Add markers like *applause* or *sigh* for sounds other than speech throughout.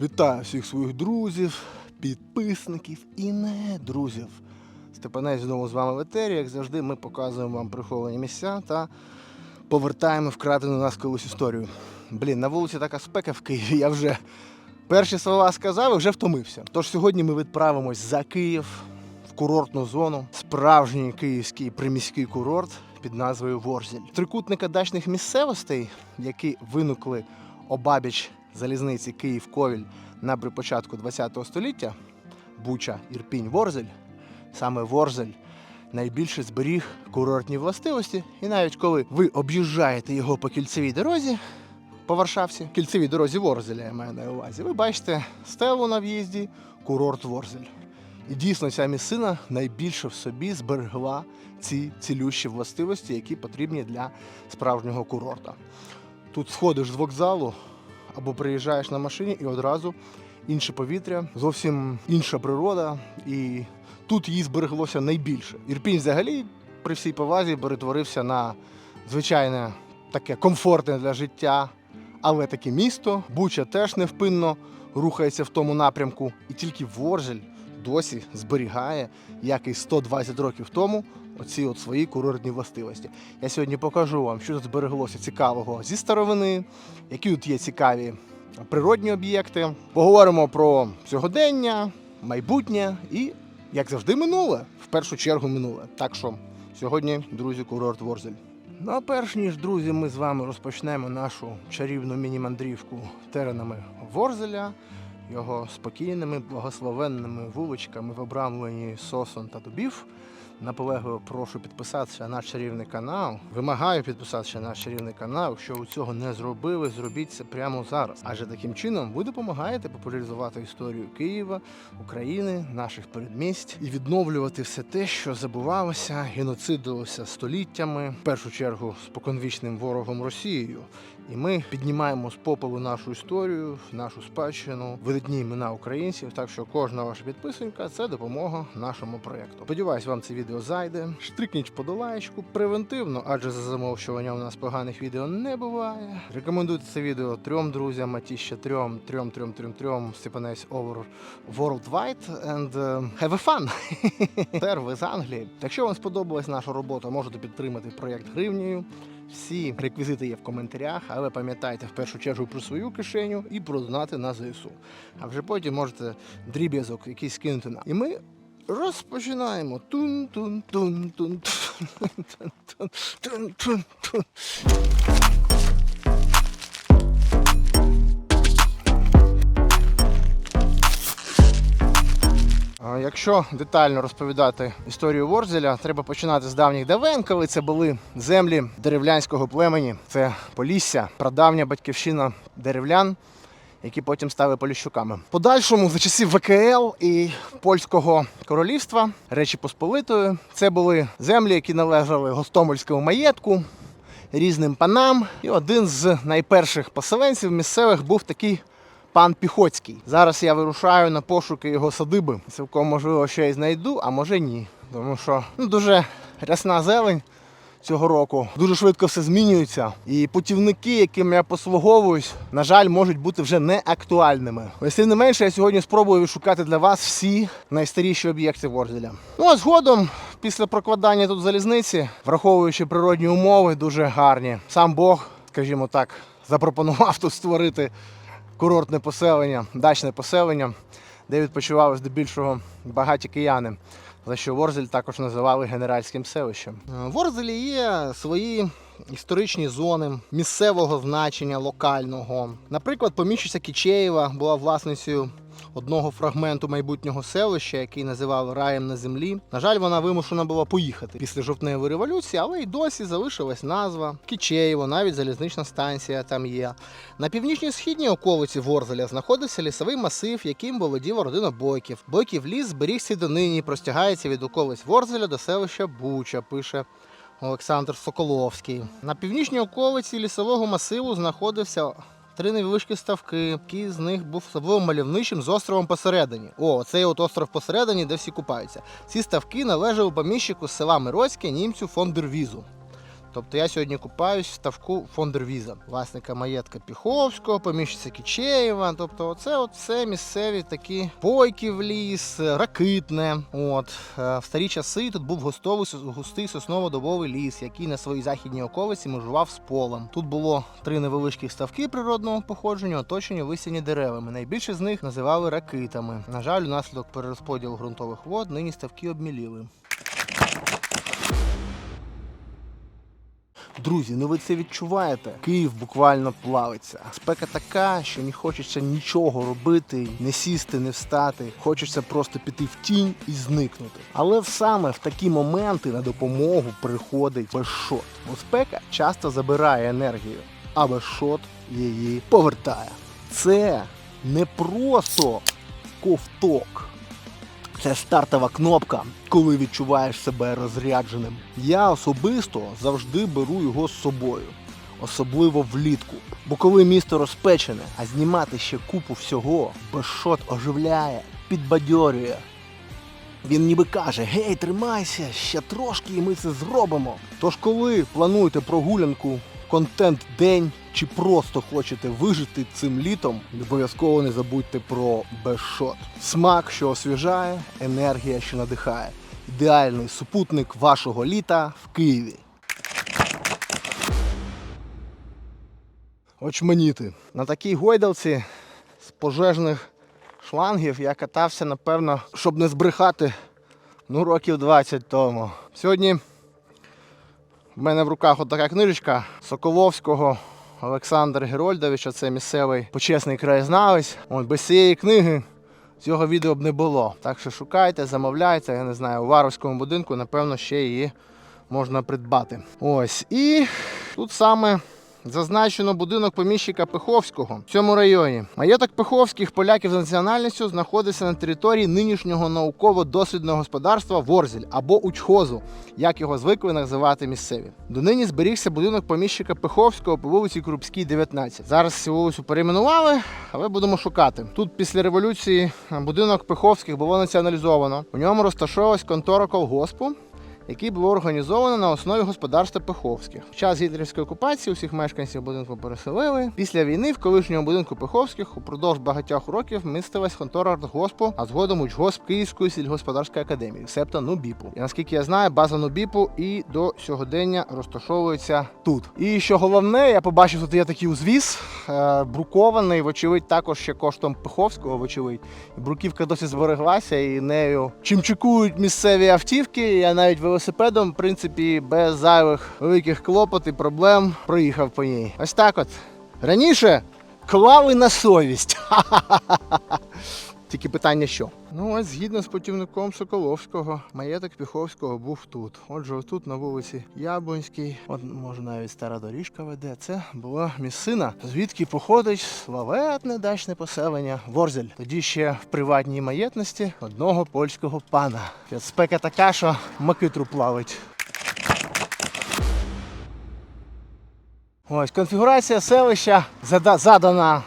Вітаю всіх своїх друзів, підписників і не друзів. Степанець знову з вами в етері. Як завжди, ми показуємо вам приховані місця та повертаємо вкрадену нас колись історію. Блін, на вулиці така спека в Києві. Я вже перші слова сказав і вже втомився. Тож сьогодні ми відправимось за Київ в курортну зону, справжній київський приміський курорт під назвою Ворзіль. Трикутника дачних місцевостей, які виникли обабіч залізниці Київ-Ковіль на початку ХХ століття, Буча, Ірпінь, Ворзель, саме Ворзель найбільше зберіг курортні властивості. І навіть коли ви об'їжджаєте його по кільцевій дорозі, по Варшавці, кільцевій дорозі Ворзеля, я маю на увазі, ви бачите стелу на в'їзді, курорт Ворзель. І дійсно ця місцина найбільше в собі зберегла ці цілющі властивості, які потрібні для справжнього курорта. Тут сходиш з вокзалу або приїжджаєш на машині і одразу інше повітря, зовсім інша природа, і тут її збереглося найбільше. Ірпінь взагалі при всій повазі перетворився на звичайне таке комфортне для життя, але таке місто. Буча теж невпинно рухається в тому напрямку, і тільки Ворзель досі зберігає, як і 120 років тому, оці от свої курортні властивості. Я сьогодні покажу вам, що тут збереглося цікавого зі старовини, які тут є цікаві природні об'єкти. Поговоримо про сьогодення, майбутнє і, як завжди, минуле. В першу чергу минуле. Так що сьогодні, друзі, курорт Ворзель. Ну а перш ніж, друзі, ми з вами розпочнемо нашу чарівну міні-мандрівку теренами Ворзеля, його спокійними, благословенними вуличками в обрамленні сосон та дубів. Наполегливо прошу підписатися на наш чарівний канал. Вимагаю підписатися на наш чарівний канал. Якщо ви цього не зробили, зробіть це прямо зараз. Адже таким чином ви допомагаєте популяризувати історію Києва, України, наших передмість і відновлювати все те, що забувалося, геноцидилося століттями, в першу чергу споконвічним ворогом Росією. І ми піднімаємо з попелу нашу історію, нашу спадщину, видатні імена українців. Так що кожна ваша підписанка це допомога нашому проєкту. Сподіваюсь, вам це відео зайде. Штрикніть подолаєчку превентивно, адже за замовчування у нас поганих відео не буває. Рекомендуйте це відео трьом друзям, а ті ще трьом, трьом, трьом, трьом, трьом. Степанець over worldwide and uh, have a fun! *laughs* Ви з Англії. Якщо вам сподобалась наша робота, можете підтримати проєкт гривнею. Всі реквізити є в коментарях, але пам'ятайте в першу чергу про свою кишеню і про донати на ЗСУ. А вже потім можете дріб'язок якийсь кинути нам. І ми розпочинаємо. Тун-тун-тун-тун. Якщо детально розповідати історію Ворзеля, треба починати з давніх давен, коли це були землі деревлянського племені. Це Полісся, прадавня батьківщина деревлян, які потім стали поліщуками. Подальшому за часів ВКЛ і польського королівства Речі Посполитої це були землі, які належали Гостомельському маєтку, різним панам. І один з найперших поселенців місцевих був такий пан Піхоцький. Зараз я вирушаю на пошуки його садиби. Цілком можливо, ще й знайду, а може ні. Тому що ну, дуже рясна зелень цього року. Дуже швидко все змінюється. І путівники, яким я послуговуюсь, на жаль, можуть бути вже не актуальними. Ось тим не менше, я сьогодні спробую відшукати для вас всі найстаріші об'єкти Ворзеля. Ну а згодом, після прокладання тут залізниці, враховуючи природні умови, дуже гарні. Сам Бог, скажімо так, запропонував тут створити курортне поселення, дачне поселення, де відпочивали здебільшого багаті кияни, за що Ворзель також називали генеральським селищем. Е, В Ворзелі є свої історичні зони місцевого значення, локального. Наприклад, поміщиця Кічеєва була власницею одного фрагменту майбутнього селища, який називали раєм на землі. На жаль, вона вимушена була поїхати після жовтневої революції, але й досі залишилась назва Кічеєво, навіть залізнична станція там є. На північній східній околиці Ворзеля знаходився лісовий масив, яким володіла родина Бойків. Бойків ліс зберігся й донині, простягається від околиць Ворзеля до селища Буча, пише Олександр Соколовський. На північній околиці лісового масиву знаходився три невеличкі ставки, який з них був особливо мальовничим з островом посередині. О, цей от остров посередині, де всі купаються. Ці ставки належали поміщику з села Мироцьке німцю фон Дервізу. Тобто я сьогодні купаюсь в ставку Фондервіза, власника маєтка Піховського, поміщиця Кічеєва. Тобто, оце все місцеві такі бойки в ліс, ракитне. От Е, в старі часи тут був гостовий густий сосново-добовий ліс, який на своїй західній околиці межував з полем. Тут було три невеличкі ставки природного походження, оточені висяні деревами. Найбільше з них називали ракитами. На жаль, унаслідок перерозподілу ґрунтових вод нині ставки обміліли. Друзі, ну ви це відчуваєте? Київ буквально плавиться. Спека така, що не хочеться нічого робити, не сісти, не встати. Хочеться просто піти в тінь і зникнути. Але саме в такі моменти на допомогу приходить безшот. Бо спека часто забирає енергію, а безшот її повертає. Це не просто ковток. Це стартова кнопка, коли відчуваєш себе розрядженим. Я особисто завжди беру його з собою, особливо влітку. Бо коли місто розпечене, а знімати ще купу всього, безшот оживляє, підбадьорює. Він ніби каже: Гей, тримайся, ще трошки, і ми це зробимо. Тож, коли плануєте прогулянку, контент день чи просто хочете вижити цим літом, обов'язково не забудьте про безшот. Смак, що освіжає, енергія, що надихає. Ідеальний супутник вашого літа в Києві. Очманіти. На такій гойдалці з пожежних шлангів я катався, напевно, щоб не збрехати, ну, років 20 тому. Сьогодні в мене в руках отака книжечка Соколовського Олександра Герольдовича, це місцевий почесний краєзнавець. От, без цієї книги цього відео б не було. Так що шукайте, замовляйте, я не знаю, у Варовському будинку, напевно, ще її можна придбати. Ось. І тут саме Зазначено будинок поміщика Пиховського в цьому районі. Маєток Пиховських поляків за національністю знаходиться на території нинішнього науково-дослідного господарства Ворзель або Учхозу, як його звикли називати місцеві. Донині зберігся будинок поміщика Пиховського по вулиці Крупській, 19. Зараз цю вулицю перейменували, але будемо шукати. Тут після революції будинок Пиховських було націоналізовано. У ньому розташовувалась контора колгоспу який було організовано на основі господарства Пиховських. В час гітлерівської окупації усіх мешканців будинку переселили. Після війни в колишньому будинку Пиховських упродовж багатьох років містилась контора артгоспу, а згодом учгосп Київської сільгосподарської академії, себто НУБІПу. І наскільки я знаю, база НУБІПу і до сьогодення розташовується тут. І що головне, я побачив, тут є такий узвіз, е, брукований, вочевидь, також ще коштом Пиховського, вочевидь. Бруківка досі збереглася і нею чимчикують місцеві автівки. Я навіть велосипедом, в принципі, без зайвих великих клопот і проблем проїхав по ній. Ось так от. Раніше клали на совість. *laughs* Тільки питання що? Ну, ось згідно з путівником Соколовського, маєток Піховського був тут. Отже, тут на вулиці Яблонській, от може навіть стара доріжка веде. Це була місцина, звідки походить славетне дачне поселення Ворзель. Тоді ще в приватній маєтності одного польського пана. Спека така, що макитру плавить. Ось конфігурація селища зада- задана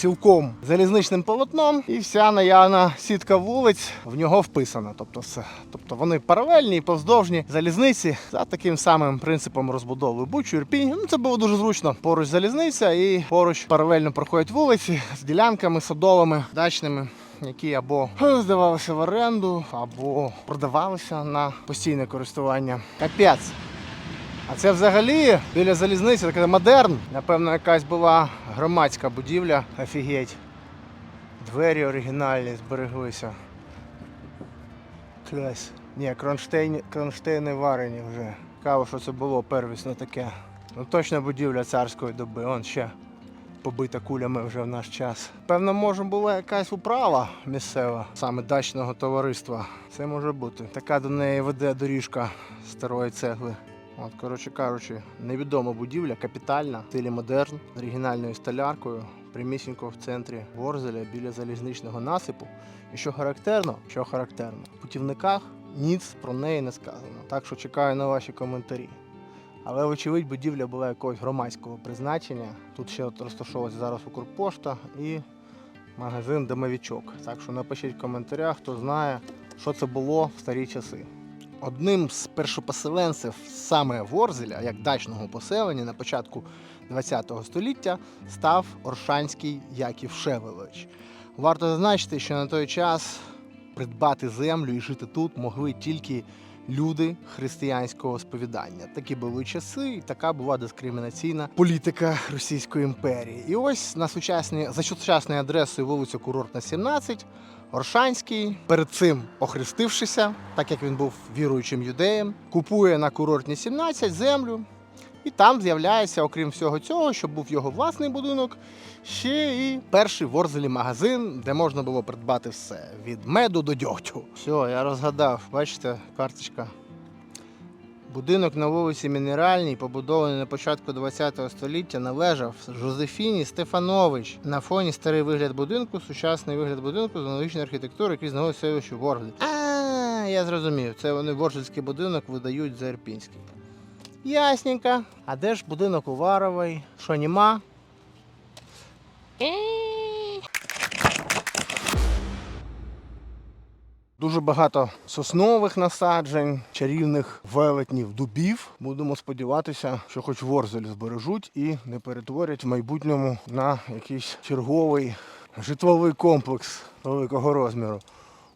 цілком залізничним полотном, і вся наявна сітка вулиць в нього вписана. Тобто, все. тобто вони паралельні і повздовжні залізниці за таким самим принципом розбудови Бучу, Ірпінь. Ну, це було дуже зручно. Поруч залізниця і поруч паралельно проходять вулиці з ділянками садовими, дачними. Які або здавалися в оренду, або продавалися на постійне користування. Капець. А це взагалі біля залізниці така модерн. Напевно, якась була громадська будівля. Офігеть. Двері оригінальні збереглися. Клас. Ні, кронштейни, кронштейни варені вже. Цікаво, що це було первісно таке. Ну точно будівля царської доби. Он ще побита кулями вже в наш час. Певно, може була якась управа місцева, саме дачного товариства. Це може бути. Така до неї веде доріжка старої цегли. От, коротше кажучи, невідома будівля, капітальна, в стилі модерн, з оригінальною столяркою, прямісінько в центрі Ворзеля біля залізничного насипу. І що характерно, що характерно, в путівниках ніц про неї не сказано. Так що чекаю на ваші коментарі. Але, вочевидь, будівля була якогось громадського призначення. Тут ще от розташовується зараз Укрпошта і магазин Домовічок. Так що напишіть в коментарях, хто знає, що це було в старі часи. Одним з першопоселенців саме Ворзеля, як дачного поселення на початку ХХ століття, став Оршанський Яків Шевелович. Варто зазначити, що на той час придбати землю і жити тут могли тільки люди християнського сповідання. Такі були часи, і така була дискримінаційна політика Російської імперії. І ось на сучасній за сучасною адресою вулиця Курортна, 17, Оршанський, перед цим охрестившися, так як він був віруючим юдеєм, купує на курортні 17 землю. І там з'являється, окрім всього цього, що був його власний будинок, ще і перший в Орзелі магазин, де можна було придбати все від меду до дьогтю. Все, я розгадав, бачите, карточка. Будинок на вулиці Мінеральній, побудований на початку ХХ століття, належав Жозефіні Стефанович. На фоні старий вигляд будинку, сучасний вигляд будинку з аналогічної архітектури, який знаходиться селищі Ворглі. А, я зрозумів. Це вони Воржельський будинок видають за Ірпінський. Ясненько. А де ж будинок Уварової? Що нема? Дуже багато соснових насаджень, чарівних велетнів, дубів. Будемо сподіватися, що хоч Ворзель збережуть і не перетворять в майбутньому на якийсь черговий житловий комплекс великого розміру.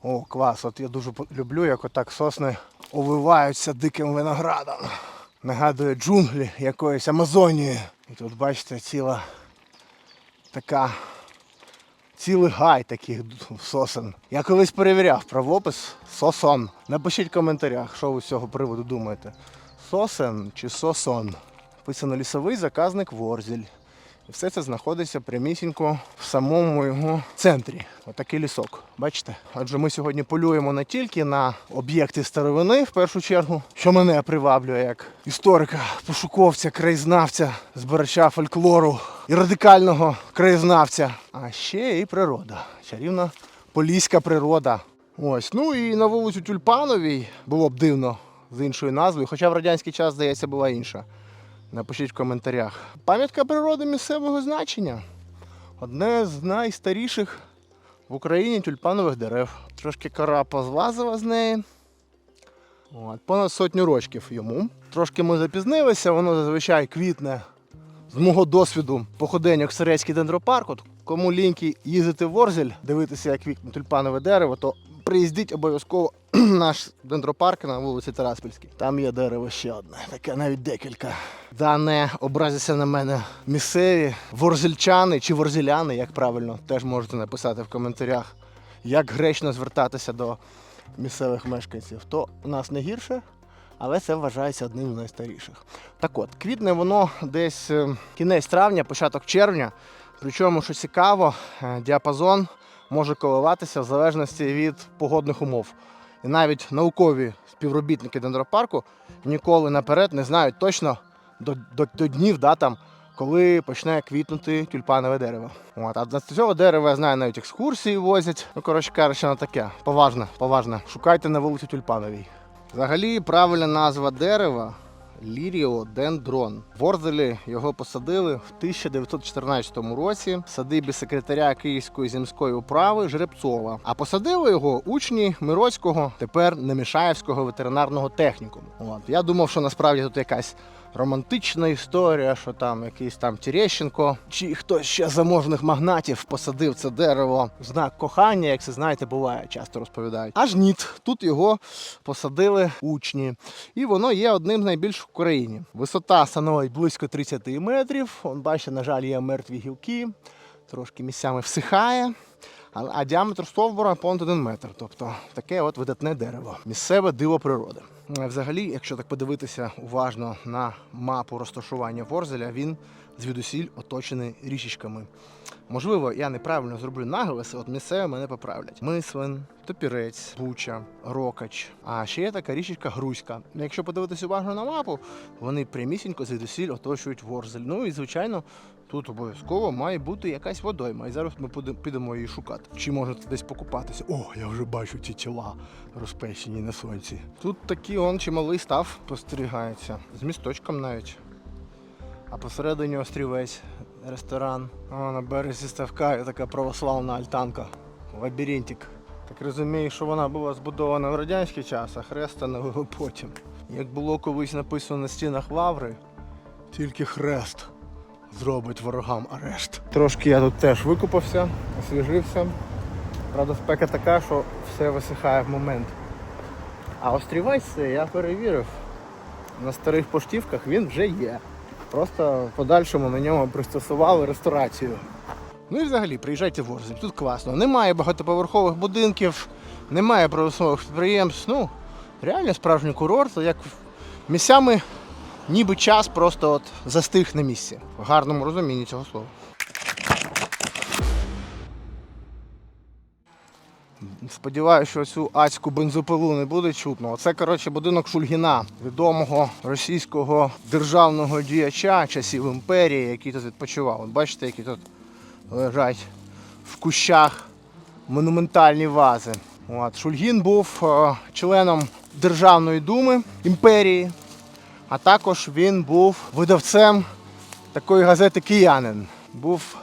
О, клас! От я дуже люблю, як отак сосни овиваються диким виноградом. Нагадує джунглі якоїсь Амазонії. І тут, бачите, ціла така цілий гай таких сосен. Я колись перевіряв правопис сосон. Напишіть в коментарях, що ви з цього приводу думаєте. Сосен чи сосон? Писано лісовий заказник Ворзіль. І все це знаходиться прямісінько в самому його центрі. Отакий лісок. Бачите? Отже, ми сьогодні полюємо не тільки на об'єкти старовини, в першу чергу, що мене приваблює як історика, пошуковця, краєзнавця, збирача фольклору і радикального краєзнавця, а ще і природа. Чарівна поліська природа. Ось, ну і на вулицю Тюльпановій було б дивно з іншою назвою, хоча в радянський час, здається, була інша. Напишіть в коментарях. Пам'ятка природи місцевого значення. Одне з найстаріших в Україні тюльпанових дерев. Трошки кора позлазила з неї. От, понад сотню рочків йому. Трошки ми запізнилися, воно зазвичай квітне. З мого досвіду походення в Сирецький дендропарк. От кому ліньки їздити в Ворзель, дивитися, як квітне тюльпанове дерево, то приїздіть обов'язково *clears throat* наш дендропарк на вулиці Тараспільській. Там є дерево ще одне, таке навіть декілька. Да не образяться на мене місцеві ворзельчани чи ворзеляни, як правильно, теж можете написати в коментарях, як гречно звертатися до місцевих мешканців. То у нас не гірше, але це вважається одним з найстаріших. Так от, квітне воно десь е, кінець травня, початок червня. Причому, що цікаво, е, діапазон може коливатися в залежності від погодних умов. І навіть наукові співробітники дендропарку ніколи наперед не знають точно до, до, до днів, да, там, коли почне квітнути тюльпанове дерево. От, а до цього дерева я знаю, навіть екскурсії возять. Ну, коротше кажучи, воно таке. Поважне, поважне. Шукайте на вулиці Тюльпановій. Взагалі, правильна назва дерева ліріодендрон. В Орзелі його посадили в 1914 році в садибі секретаря Київської земської управи Жеребцова. А посадили його учні Мироцького, тепер Немішаєвського ветеринарного технікуму. От я думав, що насправді тут якась романтична історія, що там якийсь там Терещенко чи хтось ще заможних магнатів посадив це дерево в знак кохання, як це знаєте, буває, часто розповідають. Аж ніт, тут його посадили учні, і воно є одним з найбільших в Україні. Висота становить близько 30 метрів. Он бачите, на жаль, є мертві гілки, трошки місцями всихає. А, діаметр стовбура понад один метр. Тобто таке от видатне дерево. Місцеве диво природи. Взагалі, якщо так подивитися уважно на мапу розташування Ворзеля, він звідусіль оточений річечками. Можливо, я неправильно зроблю наголоси, от місцеві мене поправлять. Мислин, Топірець, Буча, Рокач. А ще є така річечка Грузька. Якщо подивитися уважно на мапу, вони прямісінько звідусіль оточують Ворзель. Ну і звичайно, тут обов'язково має бути якась водойма. І зараз ми підемо її шукати. Чи можете десь покупатися? О, я вже бачу ці тіла розпечені на сонці. Тут такий он чималий став спостерігається. З місточком навіть. А посередині острівець, ресторан. А на березі ставка є така православна альтанка. Лабіринтик. Так розумію, що вона була збудована в радянський час, а хрест встановили потім. Як було колись написано на стінах лаври, тільки хрест зробить ворогам арешт. Трошки я тут теж викупався, освіжився. Правда, спека така, що все висихає в момент. А острівець я перевірив. На старих поштівках він вже є. Просто в подальшому на ньому пристосували ресторацію. Ну і взагалі, приїжджайте в Орзель, тут класно. Немає багатоповерхових будинків, немає промислових підприємств. Ну, реально справжній курорт, як місцями ніби час просто от застиг на місці. В гарному розумінні цього слова. Сподіваюся, що цю ацьку бензопилу не буде чутно. Оце, коротше, будинок Шульгіна, відомого російського державного діяча часів імперії, який тут відпочивав. От бачите, які тут лежать в кущах монументальні вази. От. Шульгін був е, членом Державної думи імперії, а також він був видавцем такої газети Киянин. Був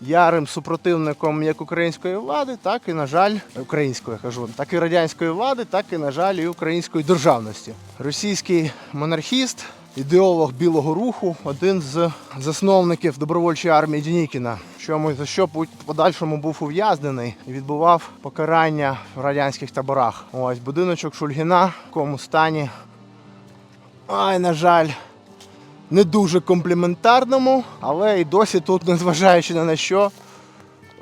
ярим супротивником як української влади, так і, на жаль, української кажу, так і радянської влади, так і, на жаль, і української державності. Російський монархіст, ідеолог білого руху, один з засновників добровольчої армії Дінікіна, чому за що в подальшому був ув'язнений і відбував покарання в радянських таборах. Ось будиночок Шульгіна в якому стані. Ай, на жаль, не дуже компліментарному, але і досі тут, *laughs* незважаючи на що,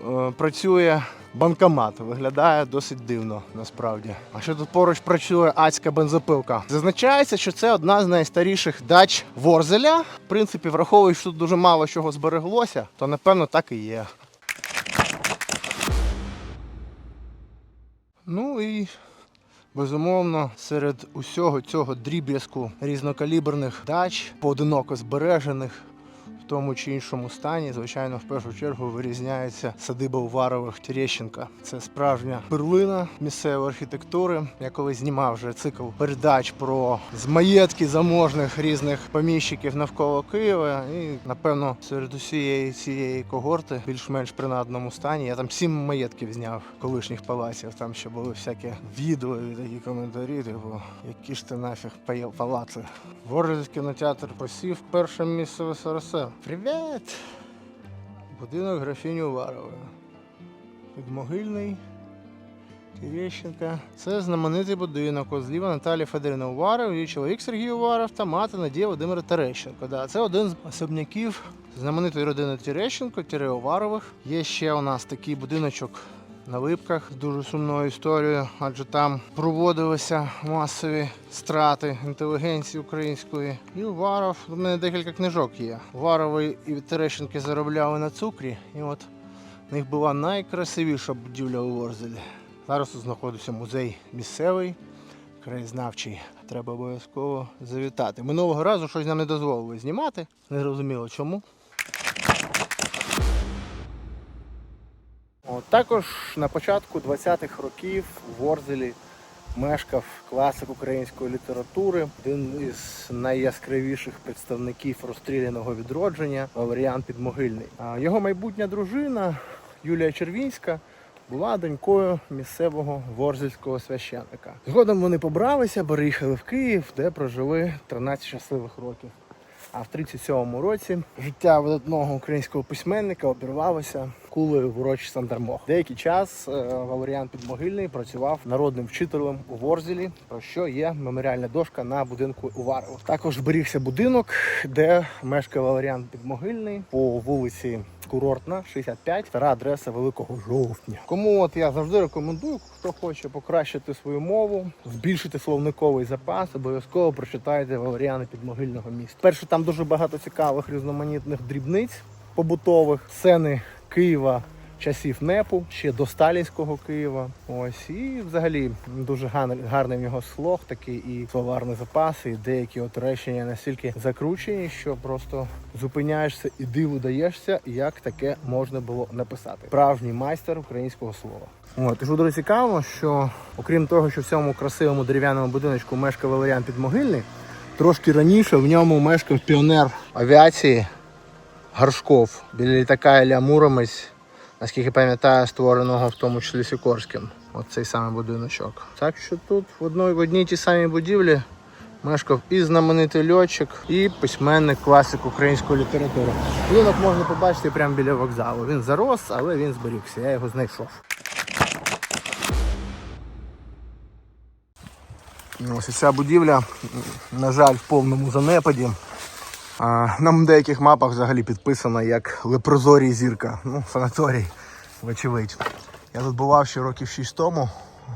е, працює банкомат. Виглядає досить дивно насправді. А ще тут поруч працює адська бензопилка. Зазначається, що це одна з найстаріших дач Ворзеля. В принципі, враховуючи, що тут дуже мало чого збереглося, то напевно так і є. Ну і Безумовно, серед усього цього дріб'язку різнокаліберних дач, поодиноко збережених тому чи іншому стані, звичайно, в першу чергу вирізняється садиба Уварових Терещенка. Це справжня перлина місцевої архітектури. Я колись знімав вже цикл передач про з маєтки заможних різних поміщиків навколо Києва. І напевно серед усієї цієї когорти, більш-менш принадному стані. Я там сім маєтків зняв колишніх палаців. Там ще були всякі відео і такі коментарі. Типу, які ж ти нафіг палаци. Ворзельський кінотеатр посів перше місце в СРСР. Привіт! Будинок графіні Уварової. Підмогильний. Терещенка. Це знаменитий будинок. От зліва Наталія Федорівна Уваров, її чоловік Сергій Уваров та мати Надія Володимира Терещенко. Да, це один з особняків знаменитої родини Терещенко, Тере Уварових. Є ще у нас такий будиночок на Липках дуже сумною історією, адже там проводилися масові страти інтелігенції української. І Уваров, у мене декілька книжок є. Уварови і Терещенки заробляли на цукрі, і от в них була найкрасивіша будівля у Ворзелі. Зараз тут знаходиться музей місцевий, краєзнавчий. Треба обов'язково завітати. Минулого разу щось нам не дозволили знімати. Не зрозуміло чому. От, також на початку 20-х років в Ворзелі мешкав класик української літератури, один із найяскравіших представників розстріляного відродження Валеріан Підмогильний. А Його майбутня дружина Юлія Червінська була донькою місцевого ворзельського священника. Згодом вони побралися, переїхали в Київ, де прожили 13 щасливих років. А в 37-му році життя видатного українського письменника обірвалося кулею в урочі Сандармох. Деякий час е, Валеріан Підмогильний працював народним вчителем у Ворзелі, про що є меморіальна дошка на будинку Уварова. Також зберігся будинок, де мешкає Валеріан Підмогильний по вулиці. Курортна 65, стара адреса Великого Жовтня. Кому от я завжди рекомендую, хто хоче покращити свою мову, збільшити словниковий запас, обов'язково прочитайте Валеріани Підмогильного міста. Перше, там дуже багато цікавих різноманітних дрібниць побутових, сцени Києва. Часів НЕПу, ще до сталінського Києва. Ось і взагалі дуже гарний, в нього слог, такий і словарний запас, і деякі от речення настільки закручені, що просто зупиняєшся і диву даєшся, як таке можна було написати. Справжній майстер українського слова. От, і дуже цікаво, що окрім того, що в цьому красивому дерев'яному будиночку мешкав Валеріан Підмогильний, трошки раніше в ньому мешкав піонер авіації Гаршков біля літака Ілля Муромець, наскільки пам'ятаю, створеного в тому числі Сікорським. Оцей самий будиночок. Так що тут в одній в одній тій самій будівлі мешкав і знаменитий льотчик, і письменник, класик української літератури. Будинок можна побачити прямо біля вокзалу. Він зарос, але він зберігся. Я його знайшов. Ось ця будівля, на жаль, в повному занепаді. А, на деяких мапах взагалі підписана як Лепрозорій зірка. Ну, санаторій, вочевидь. Я тут бував ще років 6 тому.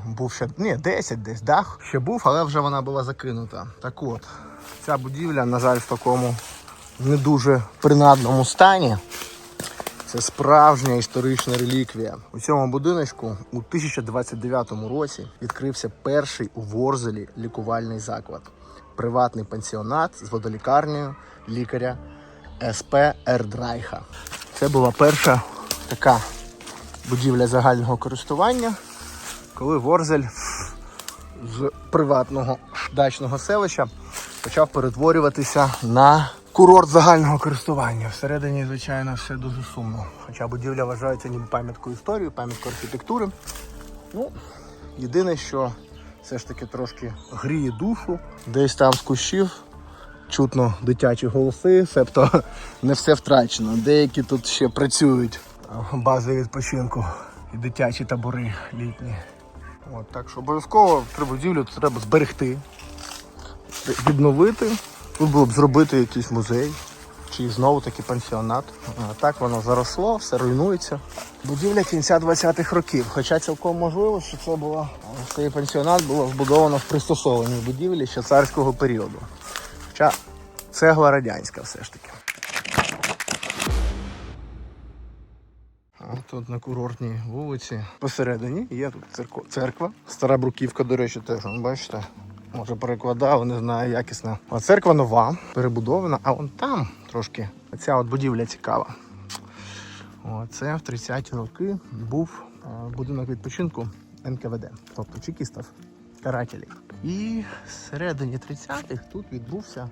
Був ще ні, 10 десь дах ще був, але вже вона була закинута. Так от, ця будівля, на жаль, в такому не дуже принадному стані. Це справжня історична реліквія. У цьому будиночку у 1029 році відкрився перший у Ворзелі лікувальний заклад. Приватний пансіонат з водолікарнею лікаря СП Ердрайха. Це була перша така будівля загального користування, коли Ворзель з приватного дачного селища почав перетворюватися на курорт загального користування. Всередині, звичайно, все дуже сумно. Хоча будівля вважається ніби пам'яткою історії, пам'яткою архітектури. Ну, єдине, що все ж таки трошки гріє душу. Десь там з кущів чутно дитячі голоси, себто *laughs* не все втрачено. Деякі тут ще працюють. Бази відпочинку і дитячі табори літні. От, так що обов'язково при будівлю треба зберегти, відновити. Тут було б зробити якийсь музей чи знову таки пансіонат. Так воно заросло, все руйнується. Будівля кінця 20-х років. Хоча цілком можливо, що це було цей пансіонат було вбудовано в пристосованій будівлі ще царського періоду. Хоча цегла радянська все ж таки. Тут на курортній вулиці посередині є тут церква. Стара бруківка, до речі, теж бачите. Може перекладав, не знаю, якісно. А церква нова, перебудована, а вон там трошки ця от будівля цікава. Оце в 30-ті роки був е, будинок відпочинку НКВД, тобто чекістів, карателів. І всередині 30-х тут відбувся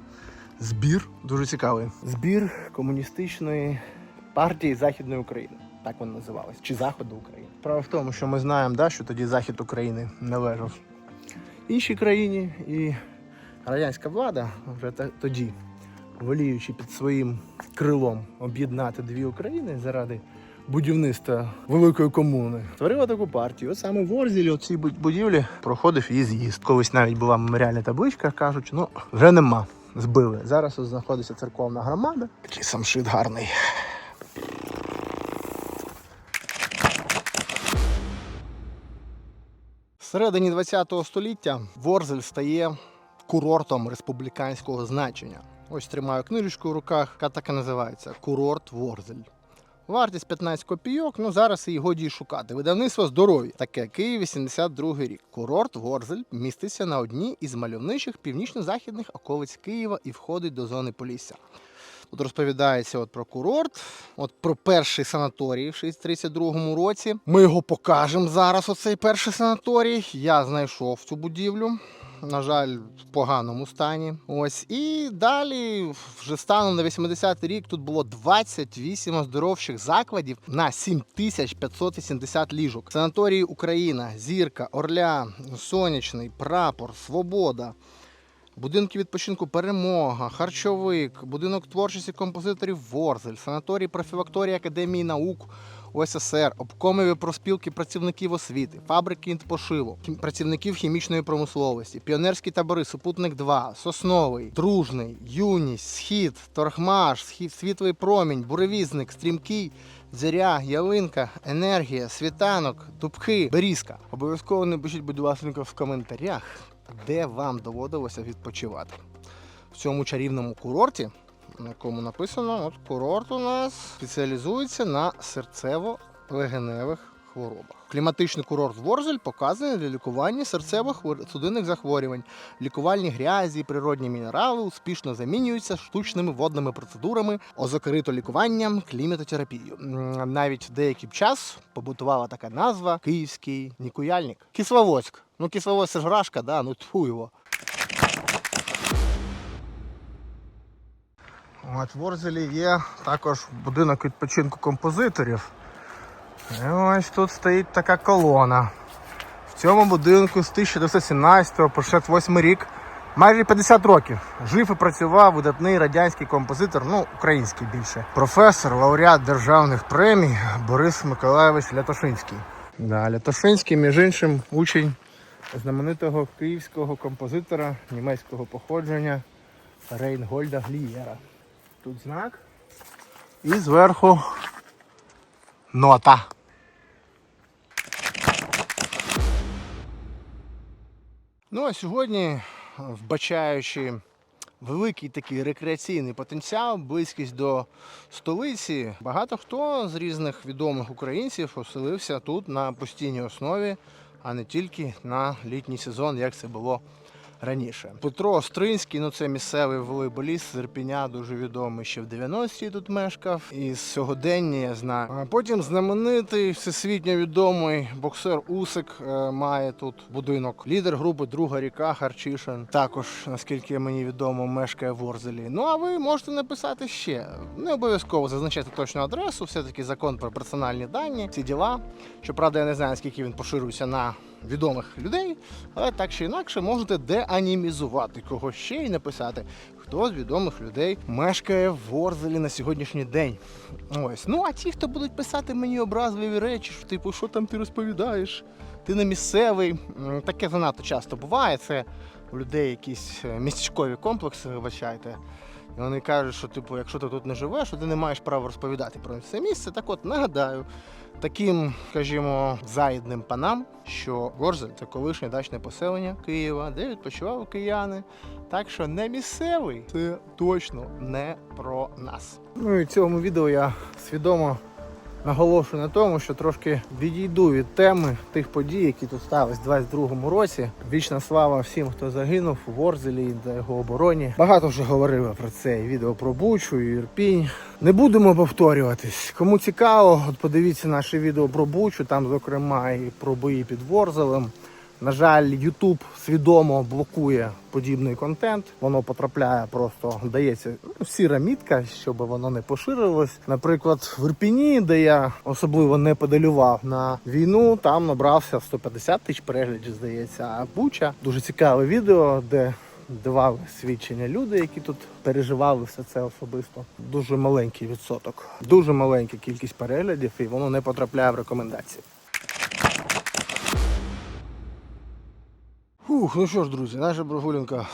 збір, дуже цікавий. Збір комуністичної партії Західної України. Так вона називалась, чи Заходу України. Справа в тому, що ми знаємо, да, що тоді Захід України належав іншій країні, і радянська влада вже тоді, воліючи під своїм крилом об'єднати дві України заради будівництва великої комуни, створила таку партію. От саме в Орзілі, у цій бу- будівлі, проходив її з'їзд. Колись навіть була меморіальна табличка, кажуть, ну вже нема. Збили. Зараз знаходиться церковна громада. Такий самшит гарний. В середині ХХ століття Ворзель стає курортом республіканського значення. Ось тримаю книжечку в руках, яка так і називається Курорт Ворзель. Вартість 15 копійок, ну зараз її годі шукати. Видавництво здоров'я. Таке Київ 82 рік. Курорт Ворзель міститься на одній із мальовничих північно-західних околиць Києва і входить до зони Полісся. Тут розповідається от про курорт, от про перший санаторій в 32-му році. Ми його покажемо зараз. Оцей перший санаторій. Я знайшов цю будівлю. На жаль, в поганому стані. Ось і далі, вже станом на 80-й рік, тут було 28 оздоровчих закладів на 7580 ліжок. Санаторії Україна, Зірка, Орля, Сонячний, Прапор, Свобода. Будинки відпочинку Перемога, Харчовик, будинок творчості композиторів Ворзель, санаторій профілакторії Академії наук УССР, обкомові проспілки працівників освіти, фабрики інтпошиву, працівників хімічної промисловості, піонерські табори, Супутник 2, Сосновий, Дружний, Юність, Схід, Торгмаш, Схід, Світлий промінь, Буревізник, Стрімкий, Зоря, Ялинка, Енергія, Світанок, Дубки, Берізка. Обов'язково не пишіть, будь ласка, в коментарях, де вам доводилося відпочивати. В цьому чарівному курорті, на якому написано, от курорт у нас спеціалізується на серцево-легеневих хворобах. Кліматичний курорт Ворзель показаний для лікування серцево-судинних захворювань. Лікувальні грязі, природні мінерали успішно замінюються штучними водними процедурами, озокеритолікуванням, кліматотерапією. М, Навіть деякий час побутувала така назва Київський нікуяльник. Кисловодськ. Ну, Кисловодськ це ж Рашка, да? ну тьфу його. От Ворзелі є також будинок відпочинку композиторів. Ось тут стоїть така колона. В цьому будинку з 1917 по 68 рік майже 50 років жив і працював видатний радянський композитор, ну український більше, професор, лауреат державних премій Борис Миколаєвич Лятошинський. Да, Лятошинський, між іншим, учень знаменитого київського композитора німецького походження Рейнгольда Глієра. Тут знак. І зверху нота. Ну а сьогодні, вбачаючи великий такий рекреаційний потенціал, близькість до столиці, багато хто з різних відомих українців оселився тут на постійній основі, а не тільки на літній сезон, як це було раніше. Петро Остринський, ну це місцевий волейболіст з Ірпіня, дуже відомий ще в 90-ті тут мешкав. І з сьогодення я знаю. А потім знаменитий всесвітньо відомий боксер Усик е, має тут будинок. Лідер групи Друга ріка Харчишин. Також, наскільки мені відомо, мешкає в Орзелі. Ну а ви можете написати ще. Не обов'язково зазначати точну адресу, все-таки закон про персональні дані, ці діла. Щоправда, я не знаю, наскільки він поширюється на відомих людей, але так чи інакше можете деанімізувати когось ще і написати, хто з відомих людей мешкає в Орзелі на сьогоднішній день. Ось. Ну а ті, хто будуть писати мені образливі речі, що типу, що там ти розповідаєш? Ти не місцевий. Таке занадто часто буває. Це у людей якісь е, містечкові комплекси, вибачайте. І вони кажуть, що типу, якщо ти тут не живеш, то ти не маєш права розповідати про це місце. Так от нагадаю, таким, скажімо, заїдним панам, що Горзель це колишнє дачне поселення Києва, де відпочивали кияни. Так що не місцевий, це точно не про нас. Ну і в цьому відео я свідомо наголошую на тому, що трошки відійду від теми тих подій, які тут стались у 22-му році. Вічна слава всім, хто загинув у Ворзелі і за його обороні. Багато вже говорили про це і відео про Бучу, і Ірпінь. Не будемо повторюватись. Кому цікаво, от подивіться наше відео про Бучу, там, зокрема, і про бої під Ворзелем. На жаль, YouTube свідомо блокує подібний контент. Воно потрапляє просто, дається ну, сіра мітка, щоб воно не поширилось. Наприклад, в Ірпіні, де я особливо не педалював на війну, там набрався 150 тисяч переглядів, здається. А Буча дуже цікаве відео, де давали свідчення люди, які тут переживали все це особисто. Дуже маленький відсоток, дуже маленька кількість переглядів, і воно не потрапляє в рекомендації. Ух, ну що ж, друзі, наша прогулянка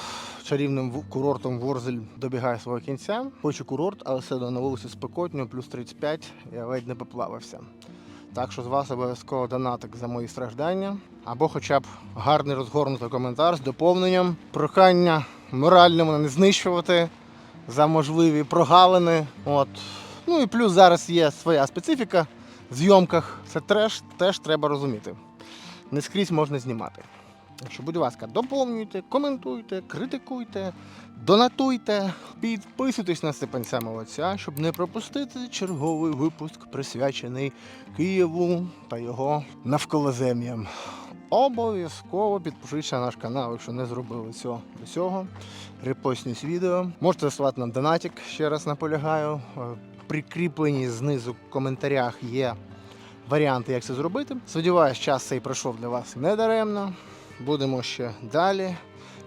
чарівним курортом Ворзель добігає свого кінця. Хочу курорт, але все на вулиці спекотньо, плюс 35, я ледь не поплавився. Так що з вас обов'язково донатик за мої страждання, або хоча б гарний розгорнутий коментар з доповненням. Прохання морально мене не знищувати за можливі прогалини. От. Ну і плюс зараз є своя специфіка в зйомках. Це треш, теж треба розуміти. Не скрізь можна знімати. Так що, будь ласка, доповнюйте, коментуйте, критикуйте, донатуйте, підписуйтесь на Степанця Молодця, щоб не пропустити черговий випуск, присвячений Києву та його навколозем'ям. Обов'язково підпишіться на наш канал, якщо не зробили цього до цього. Репостніть відео. Можете засилати нам донатик, ще раз наполягаю. Е, Прикріплені знизу в коментарях є варіанти, як це зробити. Сподіваюсь, час цей пройшов для вас недаремно. Будемо ще далі.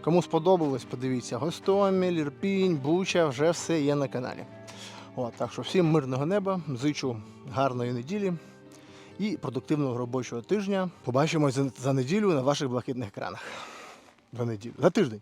Кому сподобалось, подивіться Гостомель, Ірпінь, Буча, вже все є на каналі. От, так що всім мирного неба, зичу гарної неділі і продуктивного робочого тижня. Побачимось за, неділю на ваших блакитних екранах. За неділю. За тиждень.